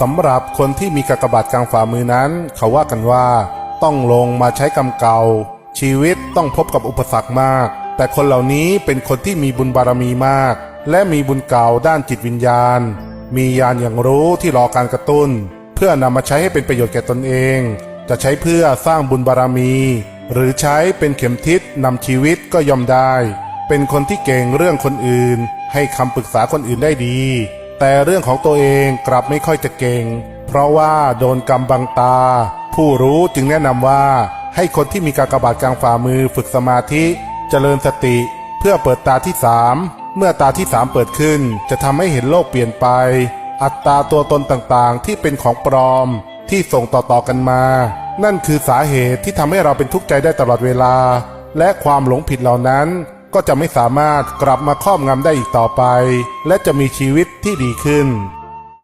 สำหรับคนที่มีกากบาทกลางฝ่ามือนั้น เขาว่ากันว่า ต้องลงมาใช้กรรมเก่า ชีวิตต้องพบกับอุปสรรคมาก แต่คนเหล่านี้เป็นคนที่มีบุญบารมีมาก และมีบุญเก่าด้านจิตวิญญาณ มีญาณอย่างรู้ที่รอการกระตุ้น เพื่อนำมาใช้ให้เป็นประโยชน์แก่ตนเอง จะใช้เพื่อสร้างบุญบารมี หรือใช้เป็นเข็มทิศนำชีวิตก็ยอมได้ เป็นคนที่เก่งเรื่องคนอื่น ให้คำปรึกษาคนอื่นได้ดี แต่เรื่องของตัวเองกลับไม่ค่อยจะเก่ง เพราะว่าโดนกรรมบังตา ผู้รู้จึงแนะนำว่า ให้คนที่มีกากบาทกลางฝ่ามือฝึกสมาธิ เจริญสติ เพื่อเปิดตาที่สามเมื่อตาที่สามเปิดขึ้น จะทำให้เห็นโลกเปลี่ยนไป อัตตาตัวตนต่างๆ ที่เป็นของปลอม ที่ส่งต่อๆกันมา นั่นคือสาเหตุที่ทำให้เราเป็นทุกข์ใจได้ตลอดเวลา และความหลงผิดเหล่านั้น ก็จะไม่สามารถกลับมาครอบงำได้อีกต่อไป และจะมีชีวิตที่ดีขึ้น